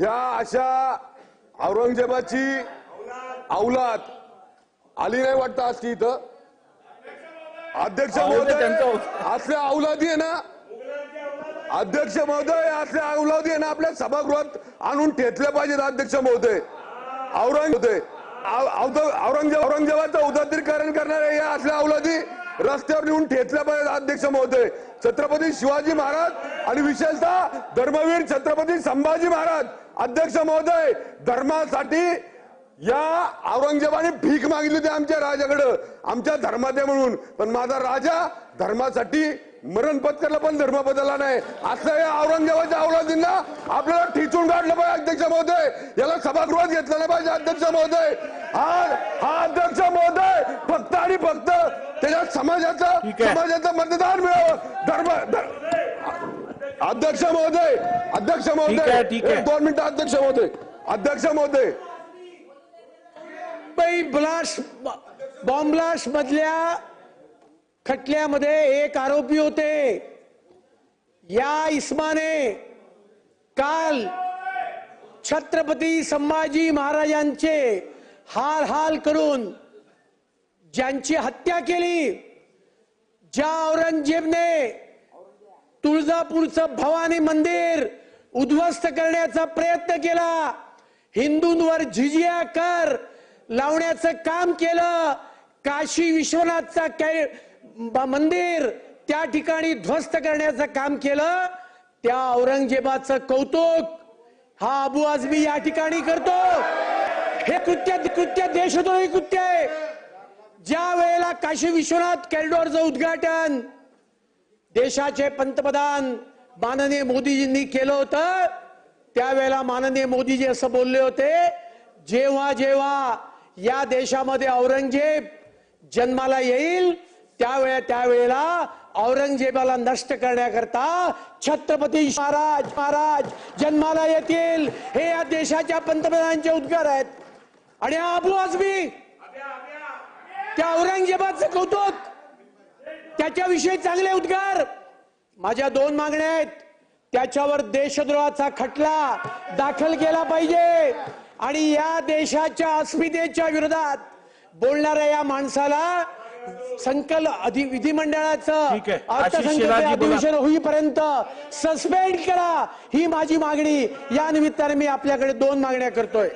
ह्या अशा औरंगजेबाची औलाद आली नाही वाटतं आज ती इथं? अध्यक्ष महोदय असल्या औलादी. आहे ना? अध्यक्ष महोदय असल्या औलादी आहे ना? आपल्या सभागृहात आणून ठेचल्या पाहिजेत अध्यक्ष महोदय? औरंग होते औरंगजेब औरंगजेबाचं उदात्तीकरण करणाऱ्या या असल्या औलादी रस्त्यावर नेऊन ठेचल्या पाहिजेत अध्यक्ष महोदय? छत्रपती शिवाजी महाराज आणि विशेषतः धर्मवीर छत्रपती संभाजी महाराज अध्यक्ष महोदय धर्मासाठी या औरंगजेबाने भीक मागितली होती आमच्या राजाकडं. आमच्या धर्मात म्हणून. पण माझा राजा धर्मासाठी मरण पत्करला पण धर्म बदलला नाही. असं या औरंगजेबाच्या औलादींना आपल्याला ठिचून काढलं पाहिजे अध्यक्ष महोदय. याला सभागृहात घेतलं नाही पाहिजे अध्यक्ष महोदय. हा हा अध्यक्ष महोदय फक्त आणि फक्त त्याच्या समाजाचं. समाजाचं मतदान मिळावं. धर्म धर- अध्यक्ष महोदय अध्यक्ष महोदय. एक दोन मिनिटं अध्यक्ष महोदय अध्यक्ष महोदय मुंबई ब्लास्ट बॉम्ब ब्लास्ट मधल्या खटल्यामध्ये एक आरोपी होते या इस्माने काल छत्रपती संभाजी महाराजांचे हाल हाल करून ज्यांची हत्या केली ज्या औरंगजेबने तुळजापूरचं भवानी मंदिर उद्ध्वस्त करण्याचा प्रयत्न केला. हिंदूंवर झिजिया कर लावण्याचं काम केलं. काशी विश्वनाथचा कै मंदिर त्या ठिकाणी ध्वस्त करण्याचं काम केलं. त्या औरंगजेबाचं कौतुक हा अबू आझमी या ठिकाणी करतो. हे कृत्य कृत्य देशद्रोही कृत्य आहे. ज्या वेळेला काशी विश्वनाथ कॅरिडॉरचं उद्घाटन देशाचे पंतप्रधान माननीय मोदीजींनी केलं होतं. त्यावेळेला माननीय मोदीजी असं बोलले होते जेव्हा जेव्हा या देशामध्ये औरंगजेब जन्माला येईल त्यावेळे त्यावेळेला औरंगजेबाला नष्ट करण्याकरता छत्रपती महाराज महाराज जन्माला येतील. हे या देशाच्या पंतप्रधानांचे उद्गार आहेत. आणि हा अबू आझमी त्या औरंगजेबाचं कौतुक त्याच्याविषयी चांगले उद्गार. माझ्या दोन मागण्या आहेत. त्याच्यावर देशद्रोहाचा खटला दाखल केला पाहिजे. आणि या देशाच्या अस्मितेच्या विरोधात बोलणाऱ्या या माणसाला संकल अधि विधिमंडळाचं अर्थसंकल्प. अधिवेशन होईपर्यंत सस्पेंड करा ही माझी मागणी. या निमित्ताने मी आपल्याकडे दोन मागण्या करतोय.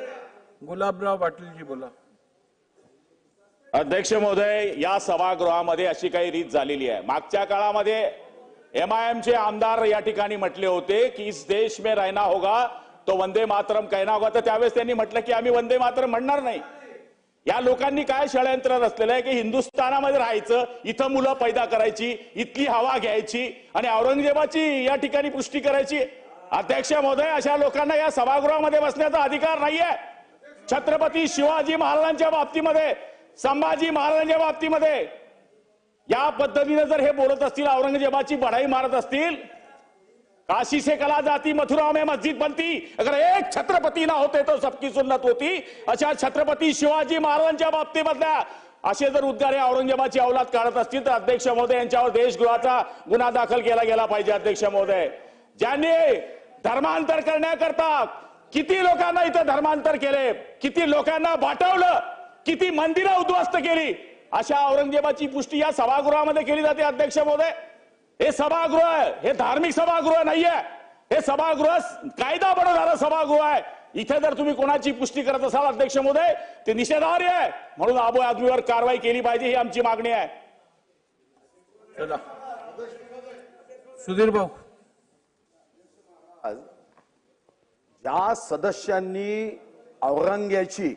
गुलाबराव पाटीलजी बोला. अध्यक्ष महोदय या सभागृहामध्ये अशी काही रीत झालेली आहे. मागच्या काळामध्ये एम आय एम चे आमदार या ठिकाणी म्हटले होते की इस देश में रहना होगा तो वंदे मातरम कहना होगा. तर त्यावेळेस त्यांनी म्हटलं की आम्ही वंदे मातरम म्हणणार नाही. या लोकांनी काय षडयंत्र रचलेलं आहे की हिंदुस्थानामध्ये राहायचं इथं मुलं पैदा करायची इथली हवा घ्यायची आणि औरंगजेबाची या ठिकाणी पुष्टी करायची. अध्यक्ष महोदय अशा लोकांना या सभागृहामध्ये बसण्याचा अधिकार नाहीये. छत्रपती शिवाजी महाराजांच्या बाबतीमध्ये संभाजी महाराजांच्या बाबतीमध्ये या पद्धतीने जर हे बोलत असतील औरंगजेबाची बढाई मारत असतील काशी से कला जाती मथुरा में मस्जिद बनती अगर एक छत्रपती ना होते तो सबकी सुन्नत होती अशा छत्रपती शिवाजी महाराजांच्या बाबतीमधल्या असे जर उद्गारे औरंगजेबाची अवलाद काढत असतील तर अध्यक्ष महोदय यांच्यावर देशगृहाचा गुन्हा दाखल केला गेला पाहिजे अध्यक्ष महोदय. ज्यांनी धर्मांतर करण्याकरता किती लोकांना इथं धर्मांतर केले किती लोकांना वाटवलं किती मंदिरं उद्ध्वस्त केली? अशा औरंगजेबाची पुष्टी या सभागृहामध्ये केली जाते अध्यक्ष महोदय. हे सभागृह आहे हे धार्मिक सभागृह नाहीये. हे सभागृह कायदा बनवणारं सभागृह आहे. इथे जर तुम्ही कोणाची पुष्टी करत असाल अध्यक्ष महोदय ते निषेधार्ह आहे. म्हणून आबो आदमीवर कारवाई केली पाहिजे ही आमची मागणी आहे. चला. सुधीर भाऊ. ज्या सदस्यांनी औरंग्याची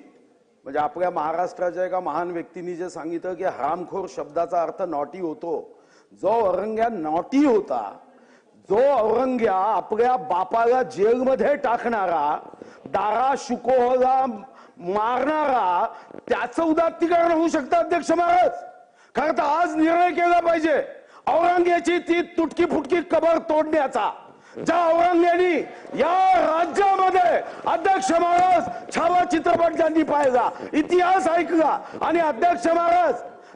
म्हणजे आपल्या महाराष्ट्राच्या एका महान व्यक्तींनी जे सांगितलं की हरामखोर शब्दाचा अर्थ नॉटी होतो. जो औरंग्या नॉटी होता जो औरंग्या आपल्या बापाला जेलमध्ये टाकणारा दारा शुकोहला मारणारा त्याचं उदात्तीकरण होऊ शकतं अध्यक्ष महाराज. खरं तर आज निर्णय केला पाहिजे. औरंग्याची ती तुटकी फुटकी कबर तोडण्याचा. ज्या औरंग्यानी या राज्यामध्ये अध्यक्ष महाराज छावा चित्रपट ज्यांनी पाहिजा इतिहास ऐकला आणि अध्यक्ष महाराज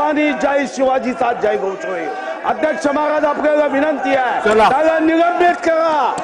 भवानी जय शिवाजीचा जय घोष होईल अध्यक्ष महाराज आपल्याला विनंती आहे. त्याला निलंबित करा.